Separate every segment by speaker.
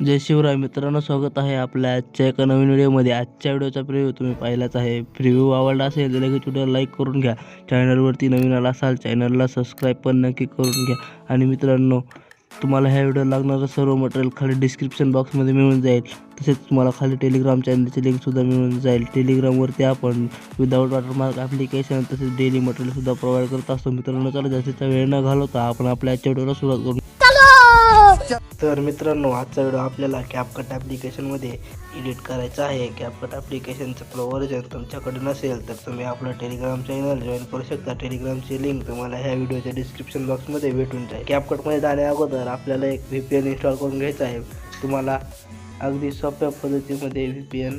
Speaker 1: जय शिवराय मित्रांनो स्वागत आहे आपल्या आजच्या एका नवीन व्हिडिओमध्ये. आजच्या व्हिडिओचा प्रिव्ह्यू तुम्ही पाहिलाच आहे. प्रिव्ह्यू आवडला असेल तर लगेच व्हिडिओ लाईक करून घ्या. चॅनलवरती नवीन आला असाल चॅनलला सबस्क्राईब पण नक्की करून घ्या. आणि मित्रांनो तुम्हाला ह्या व्हिडिओ लागणारं सर्व मटेरियल खाली डिस्क्रिप्शन बॉक्समध्ये मिळून जाईल. तसेच तुम्हाला खाली टेलिग्राम चॅनलची लिंकसुद्धा मिळून जाईल. टेलिग्रामवरती आपण विदाऊट वॉटरमार्क ॲप्लिकेशन तसेच डेली मटेरियलसुद्धा प्रोव्हाइड करत असतो. मित्रांनो चला जास्तीचा वेळ न घालवता आपण आपल्या आजच्या व्हिडिओला सुरुवात करू. तर मित्रांनो आजचा व्हिडिओ आपल्याला कॅपकट ॲप्लिकेशनमध्ये एडिट करायचं आहे कॅपकट ॲप्लिकेशनचं प्रो व्हर्जन तुमच्याकडे नसेल तर तुम्ही आपलं टेलिग्राम चॅनल जॉईन करू शकता. टेलिग्रामची लिंक तुम्हाला ह्या व्हिडिओच्या डिस्क्रिप्शन बॉक्समध्ये भेटून जाईल. कॅपकटमध्ये जाण्या अगोदर आपल्याला एक व्ही पी एन इन्स्टॉल करून घ्यायचा आहे. तुम्हाला अगदी सोप्या पद्धतीमध्ये व्ही पी एन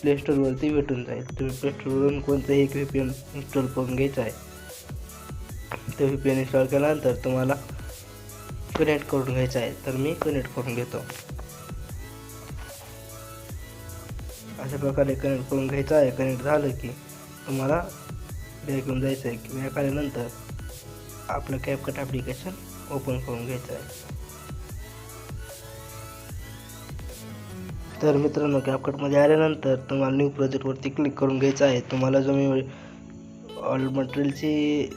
Speaker 1: प्ले स्टोरवरती भेटून जाईल. तुम्ही प्ले स्टोरवरून कोणतंही एक व्ही पी एन इन्स्टॉल करून घ्यायचं आहे. ते व्ही पी एन इन्स्टॉल केल्यानंतर तुम्हाला कनेक्ट करून घ्यायचं आहे. तर मी कनेक्ट करून घेतो. अशा प्रकारे कनेक्ट करून घ्यायचं आहे. कनेक्ट झालं की तुम्हाला बॅक घेऊन जायचं आहे. की बॅक आल्यानंतर आपलं कॅपकट ॲप्लिकेशन ओपन करून घ्यायचं आहे. तर मित्रांनो कॅपकटमध्ये आल्यानंतर तुम्हाला न्यू प्रोजेक्टवरती क्लिक करून घ्यायचं आहे. तुम्हाला जो मी ऑल मटेरियलची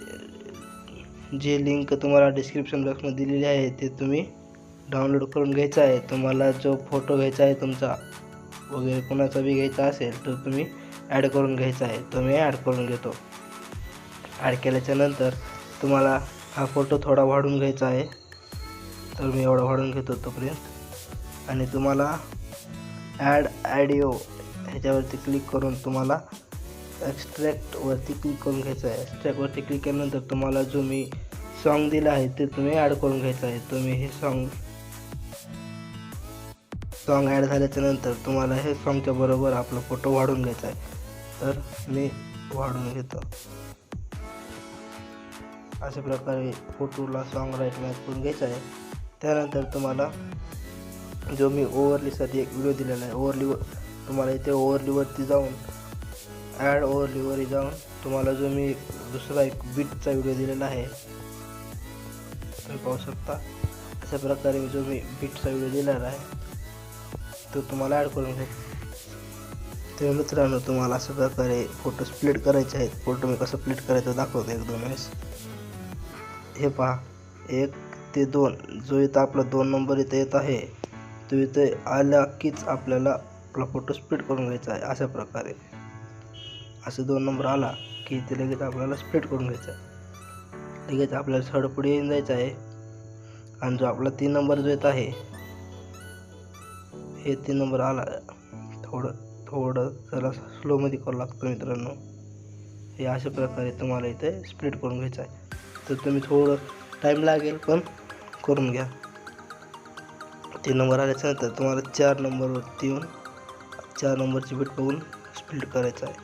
Speaker 1: जी लिंक तुम्हाला डिस्क्रिप्शन बॉक्समध्ये दिलेली आहे ते तुम्ही डाउनलोड करून घ्यायचं आहे. तुम्हाला जो फोटो घ्यायचा आहे तुमचा वगैरे कोणाचा बी घ्यायचा असेल तर तुम्ही ॲड करून घ्यायचा आहे. तो मी ॲड करून घेतो. ॲड केल्याच्यानंतर तुम्हाला हा फोटो थोडा वाढून घ्यायचा आहे. तर मी एवढा वाढून घेतो तोपर्यंत. आणि तुम्हाला ॲड ॲडिओ ह्याच्यावरती क्लिक करून तुम्हाला एक्स्ट्रॅक्टवरती क्लिक करून घ्यायचं आहे. एक्स्ट्रॅक्टवरती क्लिक केल्यानंतर तुम्हाला जो मी सॉन्ग दिला आहे ते तुम्ही ॲड करून घ्यायचं आहे. तुम्ही हे सॉन्ग सॉन्ग ॲड झाल्याच्यानंतर तुम्हाला हे सॉन्गच्या बरोबर आपला फोटो वाढून घ्यायचा आहे. तर मी वाढून घेतो. अशा प्रकारे फोटोला सॉन्ग राईट मॅच करून घ्यायचा आहे. त्यानंतर तुम्हाला जो मी ओव्हरलीसाठी एक व्हिडिओ दिलेला आहे ओव्हरली तुम्हाला इथे ओव्हरलीवरती जाऊन ॲड ओव्हरलीवर जाऊन तुम्हाला जो मी दुसरा एक बीटचा व्हिडिओ दिलेला आहे तुम्ही पाहू शकता. अशा प्रकारे जो मी बीटचा व्हिडिओ दिलेला आहे तो तुम्हाला ॲड करून घ्या तर मित्रांनो तुम्हाला अशा प्रकारे फोटो स्प्लिट करायचे आहेत. फोटो मी कसं स्प्लिट करायचं दाखवतो एक दोन वेळेस. हे पहा. एक ते दोन. जो इथं आपला दोन नंबर इथं येत आहे तो इथे आला कीच आपल्याला आपला फोटो स्प्लिट करून घ्यायचा आहे. अशा प्रकारे. असं दोन नंबर आला की इथे लगेच आपल्याला स्प्लिट करून घ्यायचा आहे. लगेच आपल्याला थर्ड पुढे येऊन जायचं आहे. आणि जो आपला तीन नंबर जो येत आहे हे तीन नंबर आला. थोडं थोडं जरा स्लोमध्ये करावं लागतं मित्रांनो. हे अशा प्रकारे तुम्हाला इथे स्प्लिट करून घ्यायचं आहे. तर तुम्ही थोडं टाईम लागेल पण करून घ्या. तीन नंबर आल्याच्यानंतर तुम्हाला चार नंबरवरती येऊन चार नंबरची बीट बघून स्प्लिट करायचं आहे.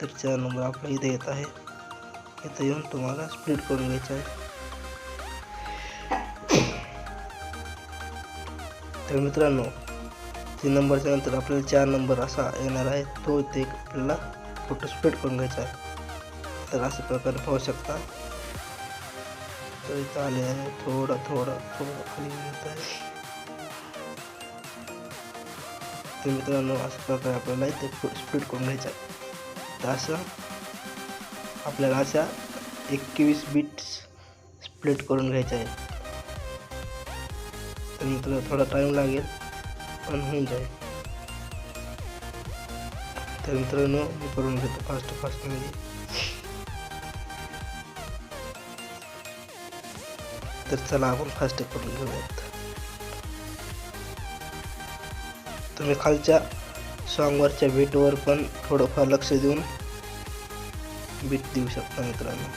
Speaker 1: तर चार नंबर आपला इथे येत आहे. इथं येऊन तुम्हाला स्प्लिट करून घ्यायचं आहे. तर मित्रांनो तीन नंबरच्या नंतर आपल्याला चार नंबर असा येणार आहे. तो इथे आपल्याला फोटो स्प्रेड करून घ्यायचा आहे. तर अशा प्रकारे पाहू शकता. तर इथं आले आहे. थोडं थोडं थोडं खाली येत आहे. तर मित्रांनो अशा प्रकारे आपल्याला इथे स्पीड करून घ्यायचं आहे. तर असं आपल्याला अशा एकवीस बीट्स स्प्लिट करून घ्यायचं आहे. तर मित्र थोडा टाईम लागेल. पण होऊन जाईल. तर मित्रांनो मी करून घेतो फास्ट फास्टमध्ये तर चला आपण फास्ट करून घेऊयात. तुम्ही खालच्या सॉंगवरच्या बीटवर पण थोडंफार लक्ष देऊन बीट देऊ शकता मित्रांनो.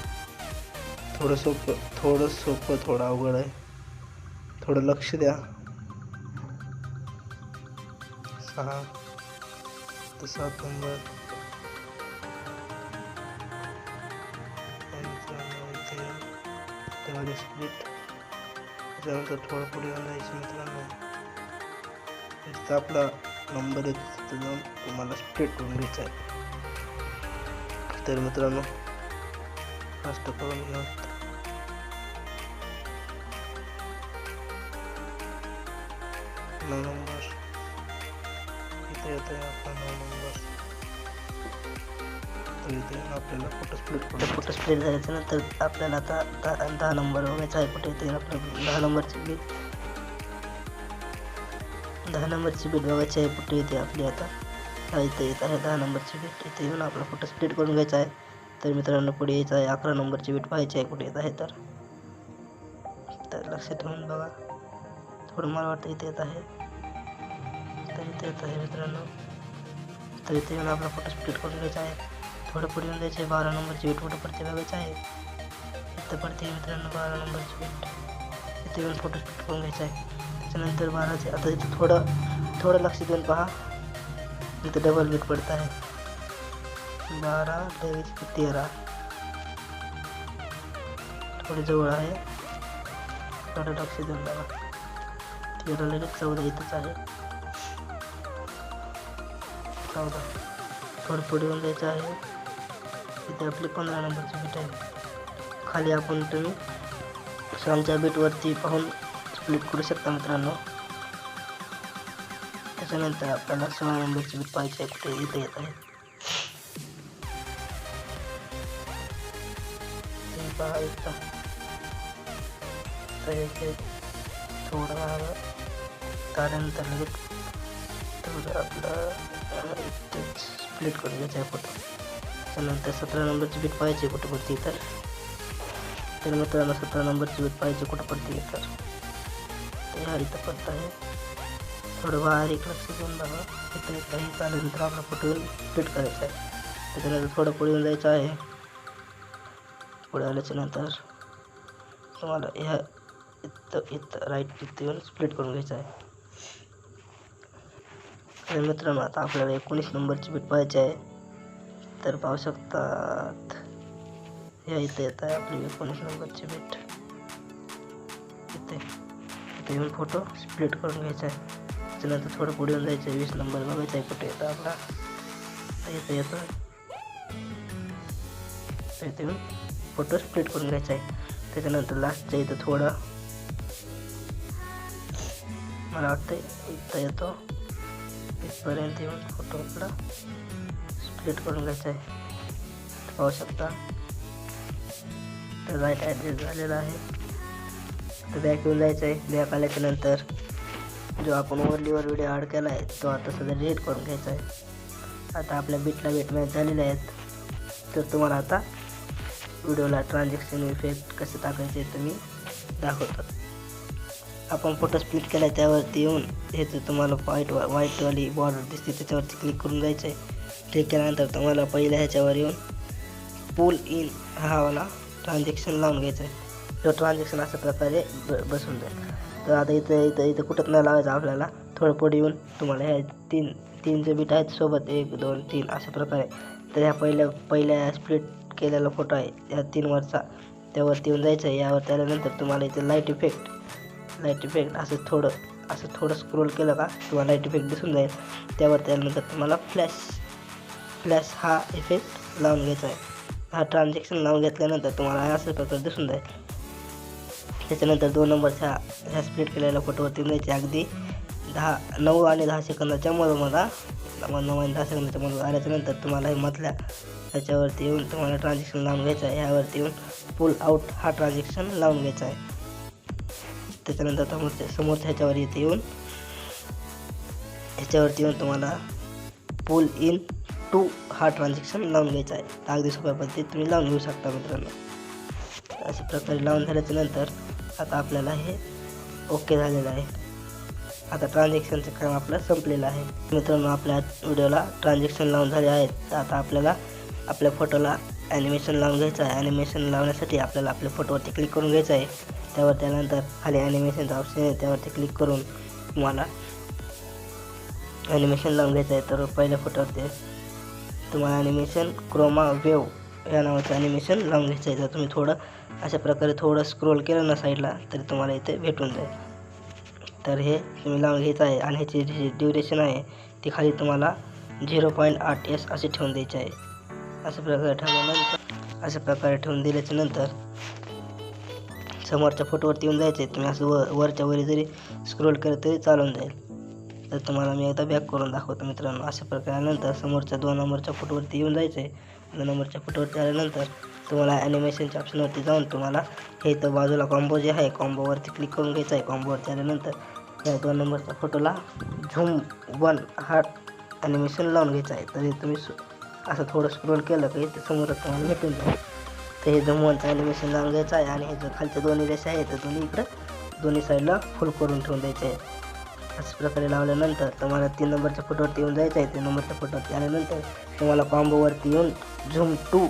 Speaker 1: थोडं सोपं थोडं सोपं थोडं अवघड आहे. थोडं लक्ष द्या. सहा तर सात नंबर त्यामध्ये स्प्लिट
Speaker 2: त्याच्यानंतर थोडं पुढे आणायचं मित्रांनो. जिथं आपला नंबर येतो जाऊन तुम्हाला स्प्लिट करून घ्यायचा आहे. तर मित्रांनो फास्ट करून घ्या नऊ आपल्याला फोटो स्प्लिट करून
Speaker 1: फोटो स्प्लिट झाल्याच्यानंतर आपल्याला आता दहा दहा नंबर बघायचा आहे कुठे येते आपलं दहा नंबरची बीट दहा नंबरची बीट बघायची आहे कुठे येते आपली आता. हा इथे येत आहे. दहा नंबरची बीट इथे येऊन आपला फोटो स्प्लिट करून घ्यायचा आहे. तर मित्रांनो पुढे यायचं आहे. अकरा नंबरची बीट पाहायची आहे. कुठे येत आहे तर. तर लक्षात ठेवून बघा. थोडं मला वाटतं इथे येत आहे. तर इथे येत आहे मित्रांनो. तर इथे येऊन आपला फोटो स्प्लिट करून घ्यायचा आहे. थोडं पुढे येऊन जायचं आहे. बारा नंबरची बीट कुठं पडते बघायचं आहे. इथं पडते मित्रांनो बारा नंबरची बीट इथे येऊन फोटो शूट करून घ्यायचा आहे. त्याच्यानंतर बाराचे आता इथं थोडं थोडं लक्ष देऊन पहा. इथं डबल बीट पडत आहे. बारा तेवीस तेरा. थोडी जवळ आहे. थोडं लक्ष देऊन बघा. तेरा लगेच चौदा इथंच आहे. चौदा. थोडं पुढे येऊन जायचं आहे. इथे आपली पंधरा नंबरची बीट आहे खाली आपण तुम्ही सॉंगच्या बीटवरती पाहून स्प्लिट करू शकता मित्रांनो. त्याच्यानंतर आपल्याला सोळा नंबरची बीट पाहिजे आहे कुठे इथे येत आहे. ते पहा इथं तर इथे त्यानंतर लगेच थोडं आपलं स्प्लिट करून घ्यायचं आहे फोटो त्यानंतर सतरा नंबरची बीट पाहिजे कुठं पडते तर तर मित्रांनो सतरा नंबरची बीट पाहिजे कुठं पडते तर ते हा। इथं पडत आहे थोडं बारीक लक्ष देऊन बघा इथं काही त्यानंतर आपला फ़ोटो स्प्लिट करायचा आहे त्याच्यानंतर थोडं पुढे जायचं आहे पुढे आल्याच्या नंतर तुम्हाला ह्या इथं इथं स्प्लिट करून घ्यायचं आहे आता आपल्याला एकोणीस नंबरची बीट आहे तर पाहू शकतात. या इथे येत आहे आपली एकोणीस नंबरची बीट इथे. इथे येऊन फोटो स्प्लिट करून घ्यायचा आहे. त्याच्यानंतर थोडं पुढे येऊन जायचं आहे. वीस नंबर बघायचा आहे कुठे येतं आपला. इथे येतो इथे येऊन फोटो स्प्लिट करून घ्यायचा आहे. त्याच्यानंतर लास्टच्या इथं थोडं. मला वाटतं इथं येतो. इथपर्यंत येऊन फोटो आपला स्प्लिट करून घ्यायचं आहे. पाहू शकता. तर राईट ॲडजस्ट झालेला आहे. तर बॅक येऊन जायचं आहे. बॅक आल्याच्यानंतर जो आपण ओव्हरलीवर व्हिडिओ ॲड केला आहे तो आता सध्या डिलीट करून घ्यायचा आहे. आता आपल्या बीटला बीट मॅच झालेले आहेत. तर तुम्हाला आता व्हिडिओला ट्रान्झॅक्शन इफेक्ट कसे टाकायचे ते मी दाखवतो. आपण फोटो स्प्लिट केला आहे त्यावरती येऊन ह्याचं तुम्हाला व्हाईट व्हाईटवाली बॉर्डर दिसते त्याच्यावरती क्लिक करून जायचं आहे. क्लिक केल्यानंतर तुम्हाला पहिल्या ह्याच्यावर येऊन पुल इन हा वाला ट्रान्झॅक्शन लावून घ्यायचं आहे तो ट्रान्झॅक्शन अशा प्रकारे ब बसून जाईल. तर आता इथं इथं इथं कुठं नाही लावायचं आपल्याला. थोडं पुढे येऊन तुम्हाला ह्या तीन तीन जे बीट आहेत सोबत एक दोन तीन अशा प्रकारे. तर ह्या पहिल्या पहिल्या स्प्लिट केलेला फोटो आहे. या तीन वरचा. त्यावरती येऊन जायचं आहे. यावर त्यानंतर तुम्हाला इथे लाइट इफेक्ट लाइट इफेक्ट असं थोडं असं थोडं स्क्रोल केलं का तुम्हाला लाइट इफेक्ट दिसून जाईल. त्यावर त्यानंतर तुम्हाला फ्लॅश फ्लॅश हा इफेक्ट लावून घ्यायचा आहे हा ट्रान्झॅक्शन लावून घेतल्यानंतर तुम्हाला हा असं प्रकार दिसून जाईल. त्याच्यानंतर दोन नंबरच्या ह्या स्प्लिट केलेल्या फोटोवरती जायचे अगदी दहा नऊ आणि दहा सेकंदाच्या मधोमधा नऊ आणि दहा सेकंदाच्या मधून आल्याच्यानंतर तुम्हाला हे मधल्या ह्याच्यावरती येऊन तुम्हाला ट्रान्झॅक्शन लावून घ्यायचं आहे. ह्यावरती येऊन पुल आउट हा ट्रान्झॅक्शन लावून घ्यायचा आहे. त्याच्यानंतर समोरच्या समोरच्या ह्याच्यावर इथे येऊन ह्याच्यावरती येऊन तुम्हाला पुल इन टू हा ट्रान्झॅक्शन लावून घ्यायचा आहे. अगदी सोप्या पद्धतीत तुम्ही लावून घेऊ शकता मित्रांनो. अशा प्रकारे लावून झाल्याच्यानंतर आता आपल्याला हे ओके झालेलं आहे. आता ट्रान्झॅक्शनचं काम आपलं संपलेलं आहे. मित्रांनो आपल्या व्हिडिओला ट्रान्झॅक्शन लावून झाले आहेत. तर आता आपल्याला आपल्या फोटोला ॲनिमेशन लावून घ्यायचं आहे. ॲनिमेशन लावण्यासाठी आपल्याला आपल्या फोटोवरती क्लिक करून घ्यायचं आहे. त्यावर त्यानंतर खाली ॲनिमेशनचा ऑप्शन आहे. त्यावरती क्लिक करून तुम्हाला ॲनिमेशन लावून घ्यायचं आहे. तर पहिल्या फोटोवरती तुम्हाला ॲनिमेशन क्रोमा वेव या नावाचं ॲनिमेशन लावून घ्यायचं आहे. जर तुम्ही थोडं अशा प्रकारे थोडं स्क्रोल केलं ना साईडला तरी तुम्हाला इथे भेटून जाईल. तर हे तुम्ही लावून घ्यायचं आहे आणि ह्याची जी ड्युरेशन आहे ती खाली तुम्हाला झिरो पॉईंट आठ एस असे ठेवून द्यायचे आहे. अशा प्रकारे ठेवल्यानंतर अशा प्रकारे ठेवून दिल्याच्या नंतर समोरच्या फोटोवरती येऊन जायचे तुम्ही असं व वरच्या वरी जरी स्क्रोल केलं तरी चालून जाईल. तर तुम्हाला मी एकदा बॅक करून दाखवतो मित्रांनो. अशा प्रकारे नंतर समोरच्या दोन नंबरच्या फोटोवरती येऊन जायचं आहे दोन नंबरच्या फोटोवरती आल्यानंतर तुम्हाला ॲनिमेशनच्या ऑप्शनवरती जाऊन तुम्हाला हे इथं बाजूला कॉम्बो जे आहे कॉम्बोवरती क्लिक करून घ्यायचं आहे कॉम्बोवरती आल्यानंतर या दोन नंबरच्या फोटोला झूम वन हा ॲनिमेशन लावून घ्यायचं आहे तरी तुम्ही असं थोडं स्क्रोल केलं की ते समोरच तुम्हाला भेटून जाईल. तर हे झूम वनचं ॲनिमेशन लावून घ्यायचं आहे आणि हे जर खालच्या दोन्ही रेषा आहेत तर दोन्ही इकडं दोन्ही साईडला फुल करून ठेवून द्यायचे आहे अशा प्रकारे लावल्यानंतर तुम्हाला तीन नंबरच्या फोटोवरती येऊन जायचं आहे. तीन नंबरच्या फोटोवरती आल्यानंतर तुम्हाला कॉम्बोवरती येऊन झूम टू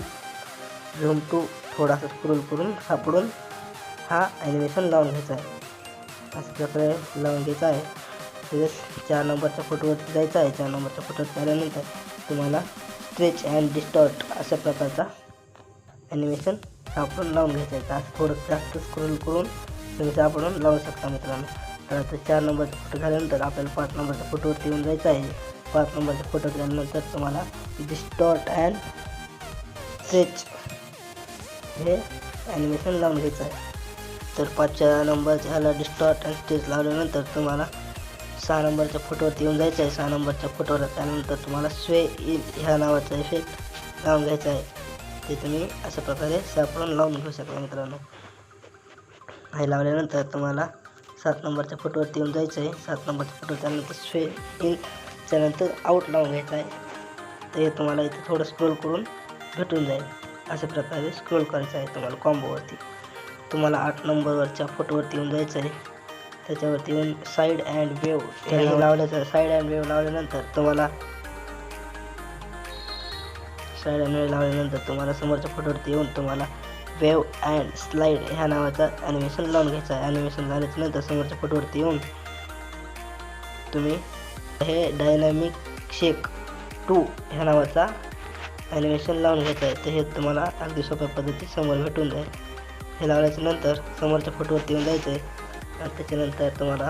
Speaker 1: झूम टू थोडासा स्क्रोल करून सापडून हा ॲनिमेशन लावून घ्यायचा आहे. अशा प्रकारे लावून घ्यायचा आहे. तसेच चार नंबरच्या फोटोवरती जायचं आहे. चार नंबरच्या फोटोवरती आल्यानंतर तुम्हाला स्ट्रेच अँड डिस्टॉर्ट अशा प्रकारचा ॲनिमेशन सापडून लावून घ्यायचा आहे. थोडं जास्त स्क्रोल करून तुम्ही सापडून लावू शकता मित्रांनो. तर आता चार नंबरचा फोटो झाल्यानंतर आपल्याला पाच नंबरच्या फोटोवरती येऊन जायचं आहे. पाच नंबरच्या फोटो झाल्यानंतर तुम्हाला डिस्टॉर्ट अँड स्ट्रेच हे ॲनिमेशन लावून घ्यायचं आहे. तर पाचच्या नंबरच्या ह्याला डिस्टॉर्ट अँड स्टेज लावल्यानंतर तुम्हाला सहा नंबरच्या फोटोवरती येऊन जायचं आहे. सहा नंबरच्या फोटोवर त्यानंतर तुम्हाला स्वे इन ह्या नावाचा इफेक्ट लावून घ्यायचा आहे. ते तुम्ही अशा प्रकारे सापडून लावून घेऊ शकता मित्रांनो. हे लावल्यानंतर तुम्हाला सात नंबरच्या फोटोवरती येऊन जायचं आहे. सात नंबरच्या फोटो त्यानंतर स्वे इन त्यानंतर आऊट लावून घ्यायचं आहे. तर हे तुम्हाला इथे थोडं स्क्रोल करून भेटून जाईल. अशा प्रकारे स्क्रोल करायचं आहे तुम्हाला कॉम्बोवरती तुम्हाला आठ नंबरवरच्या फोटोवरती येऊन जायचं आहे. त्याच्यावरती येऊन साईड अँड वेव हे लावल्याचं साईड अँड वेव लावल्यानंतर तुम्हाला साईड अँड वेव लावल्यानंतर तुम्हाला समोरच्या फोटोवरती येऊन तुम्हाला वेव अँड स्लाईड ह्या नावाचा ॲनिमेशन लावून घ्यायचं आहे. ॲनिमेशन झाल्याच्यानंतर समोरच्या फोटोवरती येऊन तुम्ही हे डायनॅमिक शेक टू ह्या नावाचा ॲनिमेशन लावून घ्यायचं आहे. तर हे तुम्हाला अगदी सोप्या पद्धतीत समोर भेटून जाईल. हे लावल्याच्यानंतर समोरच्या फोटोवरती येऊन जायचं आहे. आणि त्याच्यानंतर तुम्हाला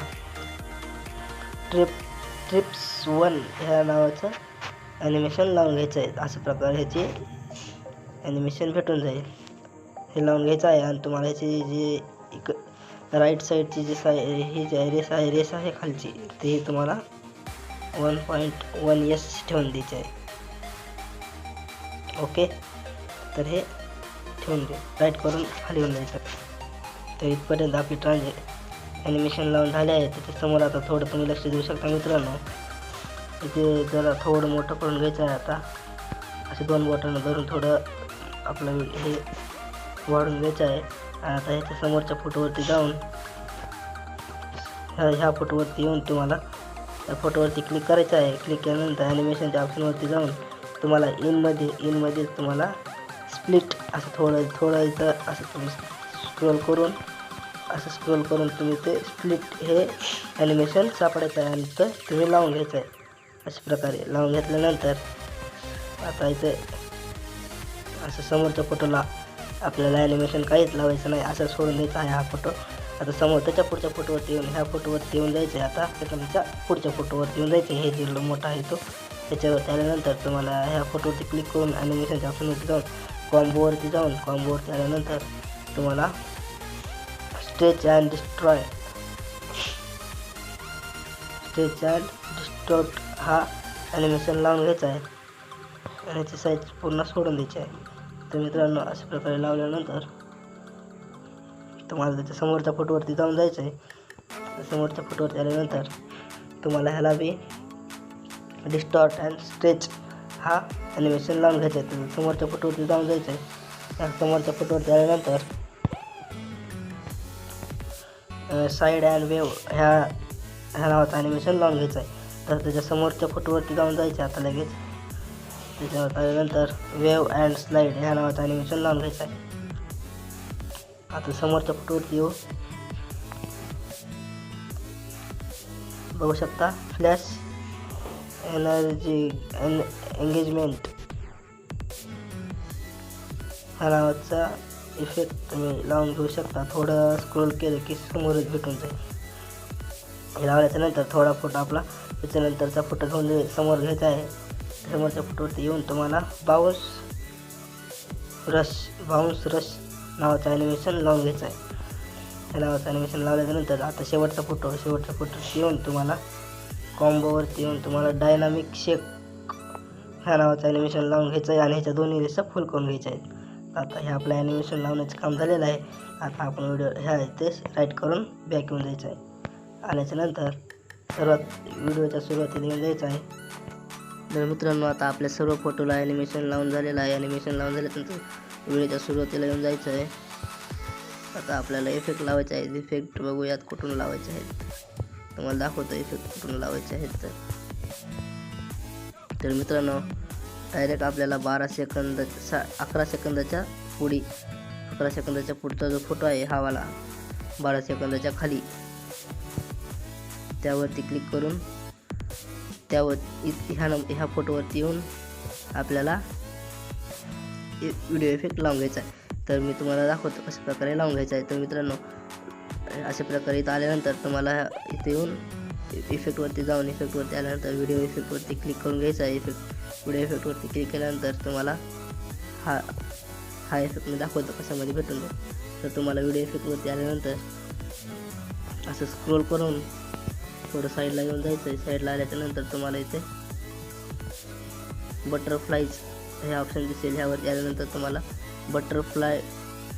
Speaker 1: ट्रिप ट्रिप्स वन ह्या नावाचं ॲनिमेशन लावून घ्यायचं आहे. अशा प्रकारे ह्याची ॲनिमेशन भेटून जाईल. हे लावून घ्यायचं आहे आणि तुम्हाला ह्याची जी इक राईट साईडची जी साय ही जी आहे रेस आहे रेस आहे खालची ती तुम्हाला वन पॉईंट वन एस ठेवून द्यायची आहे. ओके? तर हे ठेवून दे राईट करून खाली येऊन जायचं. तर इथपर्यंत आपली ट्रान्झे ॲनिमेशन लावून झाले आहे. त्याच्यासमोर आता थोडं तुम्ही लक्ष देऊ शकता मित्रांनो. इथे जरा थोडं मोठं करून घ्यायचं आहे आता. असे दोन बोटानं धरून थोडं आपलं हे वाढून घ्यायचं आहे. आता ह्याच्या समोरच्या फोटोवरती जाऊन ह्या ह्या फोटोवरती येऊन तुम्हाला त्या फोटोवरती क्लिक करायचं आहे. क्लिक केल्यानंतर ॲनिमेशनच्या ऑप्शनवरती जाऊन तुम्हाला इनमध्ये इनमध्ये तुम्हाला स्प्लिट असं थोडं थोडं इथं असं तुम्ही स्क्रोल करून असं स्क्रोल करून तुम्ही ते स्प्लिट हे ॲनिमेशन सापडायचं आहे. आणि तर तुम्ही लावून घ्यायचं आहे. अशा प्रकारे लावून घेतल्यानंतर आता इथे असं समोरच्या फोटोला आपल्याला ॲनिमेशन काहीच लावायचं नाही असं सोडून द्यायचं आहे हा फोटो आता समोर त्याच्या पुढच्या फोटोवरती येऊन ह्या फोटोवरती येऊन जायचं आहे आता त्याच्या पुढच्या फोटोवरती येऊन जायचं हे जे मोठा आहे तो. त्याच्यावरती आल्यानंतर तुम्हाला ह्या फोटोवरती क्लिक करून ॲनिमेशनच्या ऑप्शनवरती जाऊन कॉम्बोवरती जाऊन कॉम्बोवरती आल्यानंतर तुम्हाला stretch and destroy stretch and distort हा ॲनिमेशन लावून घ्यायचा आहे. आणि याची साईज पूर्ण सोडून द्यायची आहे. तर मित्रांनो अशा प्रकारे लावल्यानंतर तुम्हाला त्याच्या समोरच्या फोटोवरती जाऊन जायचं आहे समोरच्या फोटोवरती आल्यानंतर तुम्हाला ह्याला बी डिस्टॉर्ट अँड स्ट्रेच हा ॲनिमेशन लावून घ्यायचं आहे तर समोरच्या फोटोवरती जाऊन जायचं आहे त्या समोरच्या फोटोवरती आल्यानंतर साईड अँड वेव ह्या ह्या नावाचं ॲनिमेशन लावून घ्यायचं आहे तर त्याच्या समोरच्या फोटोवरती जाऊन जायचं आता लगेच. त्याच्यावर आल्यानंतर वेव अँड स्लाईड ह्या नावाचं ॲनिमेशन लावून घ्यायचं आहे आता समोरच्या फोटोवरती येऊ. बघू शकता फ्लॅश एनर्जी एन एंगेजमेंट ह्या नावाचा इफेक्ट तुम्ही लावून घेऊ शकता. थोडं स्क्रोल केलं की समोरच भेटून जाईल. हे लावल्याच्या नंतर थोडा फोटो आपला त्याच्यानंतरचा फोटो घेऊन समोर घ्यायचा आहे. समोरच्या फोटोवरती येऊन तुम्हाला बाउन्स रश बाउन्स रश नावाचं ॲनिमेशन लावून घ्यायचं आहे. त्या नावाचं ॲनिमेशन लावल्याच्यानंतर आता शेवटचा फोटो शेवटचा फोटो येऊन तुम्हाला कॉम्बोवरती येऊन तुम्हाला डायनामिक शेक ह्या नावाचं ॲनिमेशन लावून घ्यायचं आहे आणि ह्याच्या दोन्ही रेसा फुल करून घ्यायच्या आहेत आता हे आपलं ॲनिमेशन लावण्याचं काम झालेलं आहे. आता आपण व्हिडिओ ह्या इथे राईट करून बॅक येऊन जायचं आहे. आल्याच्यानंतर सर्वात व्हिडिओच्या सुरुवातीला येऊन जायचं आहे. तर मित्रांनो आता आपल्या सर्व फोटोला ॲनिमेशन लावून झालेलं आहे. ॲनिमेशन लावून झाल्यानंतर व्हिडिओच्या सुरुवातीला येऊन जायचं आहे. आता आपल्याला इफेक्ट लावायचे आहेत. इफेक्ट बघूयात कुठून लावायचे आहेत. तुम्हाला दाखवतो इफेक्ट कुठून लावायचे आहेत तर. तर मित्रांनो डायरेक्ट आपल्याला बारा सेकंद सा अकरा सेकंदाच्या पुढी अकरा सेकंदाच्या पुढचा जो फोटो आहे हा वाला बारा सेकंदाच्या खाली. त्यावरती क्लिक करून त्यावर इ- ह्या नंब ह्या फोटोवरती येऊन आपल्याला व्हिडिओ इफेक्ट लावून घ्यायचा आहे. तर मी तुम्हाला दाखवतो कशा प्रकारे लावून घ्यायचा आहे. तर मित्रांनो अशा प्रकारे इथं आल्यानंतर तुम्हाला इथे येऊन इफेक्टवरती जाऊन इफेक्टवरती आल्यानंतर व्हिडिओ इफेक्टवरती क्लिक करून घ्यायचा आहे. इफेक्ट व्हिडिओ इफेक्टवरती क्लिक केल्यानंतर तुम्हाला हा हा इफेक्ट मी दाखवतो कशामध्ये भेटून. तर तुम्हाला व्हिडिओ इफेक्टवरती आल्यानंतर असं स्क्रोल करून थोडं साईडला येऊन जायचं आहे साईडला आल्याच्यानंतर तुम्हाला इथे बटरफ्लाईज हे ऑप्शन दिसेल. ह्यावरती आल्यानंतर तुम्हाला बटरफ्लाय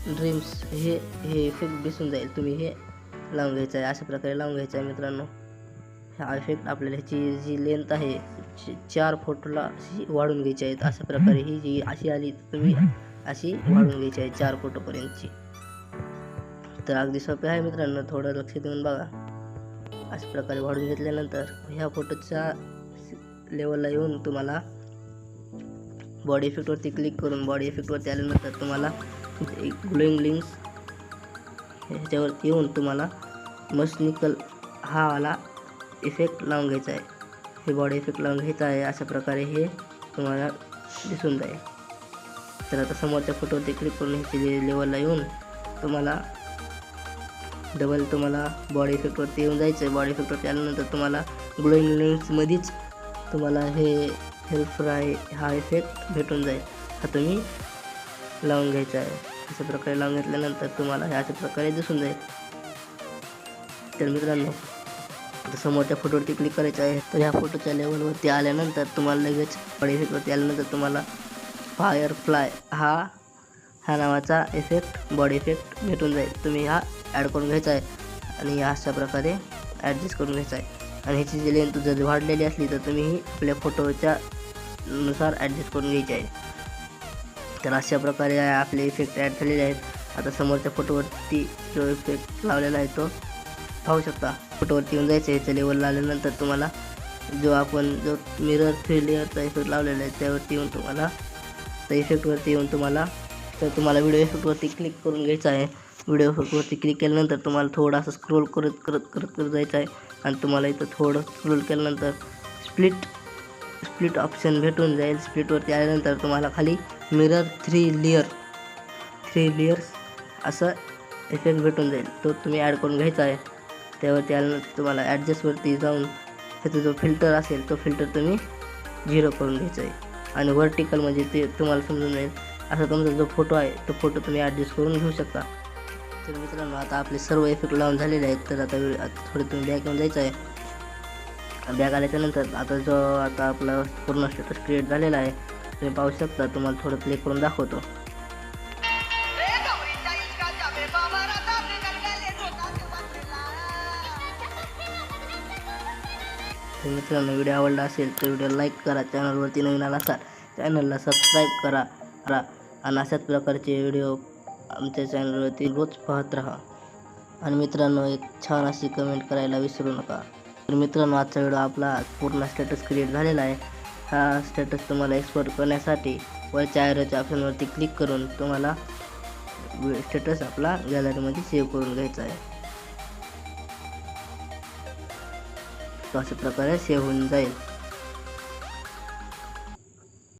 Speaker 1: ड्रीम्स हे हे इफेक्ट दिसून जाईल. तुम्ही हे लावून घ्यायचं आहे अशा प्रकारे लावून घ्यायचं आहे मित्रांनो. हा इफेक्ट आपल्याला ह्याची जी लेंथ आहे चार फोटोला अशी वाढून घ्यायची आहेत. अशा प्रकारे ही जी अशी आली तुम्ही अशी वाढून घ्यायची आहे चार फोटोपर्यंतची तर अगदी सोपे आहे मित्रांनो. थोडं लक्ष देऊन बघा. अशा प्रकारे वाढून घेतल्यानंतर ह्या फोटोच्या लेवलला येऊन तुम्हाला बॉडी इफेक्टवरती क्लिक करून बॉडी इफेक्टवरती आल्यानंतर तुम्हाला एक ग्लोईंग लिंक्स ह्याच्यावरती येऊन तुम्हाला मस्निकल हा वाला इफेक्ट लावून घ्यायचा आहे. हे बॉडी इफेक्ट लावून घ्यायचा आहे अशा प्रकारे हे तुम्हाला दिसून जाईल. तर आता समोरच्या फोटोवरती क्लिक करून ह्याची लेवलला येऊन तुम्हाला डबल तुम्हाला बॉडी इफेक्टवरती येऊन जायचं आहे बॉडी इफेक्टवरती आल्यानंतर तुम्हाला ग्लोईंग लेन्समध्येच तुम्हाला हे हेल्प फ्राय हा इफेक्ट भेटून जाईल. हा तुम्ही लावून घ्यायचा आहे. अशा प्रकारे लावून घेतल्यानंतर तुम्हाला हे अशा प्रकारे दिसून जाईल. तर मित्रांनो आता समोरच्या फोटोवरती क्लिक करायचं आहे. तर ह्या फोटोच्या लेवलवरती आल्यानंतर तुम्हाला लगेच बॉडी इफेक्टवरती आल्यानंतर तुम्हाला फायर फ्लाय हा हा नावाचा इफेक्ट बॉडी इफेक्ट भेटून जाईल. तुम्ही हा ॲड करून घ्यायचा आहे. आणि या अशा प्रकारे ॲडजस्ट करून घ्यायचा आहे. आणि ह्याची जी लेंथ जर वाढलेली असली तर तुम्ही ही आपल्या फोटोच्या नुसार ॲडजस्ट करून घ्यायची आहे. तर अशा प्रकारे आपले इफेक्ट ॲड झालेले आहेत. आता समोरच्या फोटोवरती जो इफेक्ट लावलेला आहे तो पाहू शकता. फोटोवरती येऊन जायचं ह्याच्या लेवलला आल्यानंतर तुम्हाला जो आपण जो मिरर थ्री लेअरचा इफेक्ट लावलेला आहे त्यावरती येऊन तुम्हाला त्या इफेक्टवरती येऊन तुम्हाला तर तुम्हाला व्हिडिओ इफेक्टवरती क्लिक करून घ्यायचं आहे. व्हिडिओ इफेक्टवरती क्लिक केल्यानंतर तुम्हाला थोडं असं स्क्रोल करत करत करत करत जायचं आहे. आणि तुम्हाला इथं थोडं स्क्रोल केल्यानंतर स्प्लिट स्प्लिट ऑप्शन भेटून जाईल. स्प्लिटवरती आल्यानंतर तुम्हाला खाली mirror three layer three layers असं इफेक्ट भेटून जाईल. तो तुम्ही ॲड करून घ्यायचा आहे. त्यावरती आल्यानंतर तुम्हाला ॲडजस्टवरती जाऊन त्याचा जो फिल्टर असेल तो फिल्टर तुम्ही झिरो करून घ्यायचा आहे. आणि व्हर्टिकल म्हणजे ते तुम्हाला समजून जाईल. असा तुमचा जो फोटो आहे तो फोटो तुम्ही ॲडजस्ट करून घेऊ शकता. तर मित्रांनो आता आपले सर्व इफेक्ट लावून झालेले आहेत. तर आता वेळ- थोडं तुम्ही बॅग येऊन जायचं आहे. बॅग आल्याच्यानंतर आता जो आता आपला पूर्ण स्टेटस क्रिएट झालेला आहे तुम्ही पाहू शकता. तुम्हाला थोडं प्ले करून दाखवतो.
Speaker 2: तर मित्रांनो व्हिडिओ आवडला असेल तर व्हिडिओ लाईक करा. चॅनलवरती नवीन आला असाल चॅनलला सबस्क्राईब करा. करा. आणि अशाच प्रकारचे व्हिडिओ आमच्या चॅनलवरती रोज पाहत राहा. आणि मित्रांनो एक छान अशी कमेंट करायला विसरू नका. तर मित्रांनो आजचा व्हिडिओ आपला पूर्ण स्टेटस क्रिएट झालेला आहे. हा स्टेटस तुम्हाला एक्सपोर्ट करण्यासाठी वरच्या आयरोच्या ऑप्शनवरती क्लिक करून तुम्हाला स्टेटस आपला गॅलरीमध्ये सेव्ह करून घ्यायचा आहे. अशा प्रकारे सेव्ह होऊन जाईल.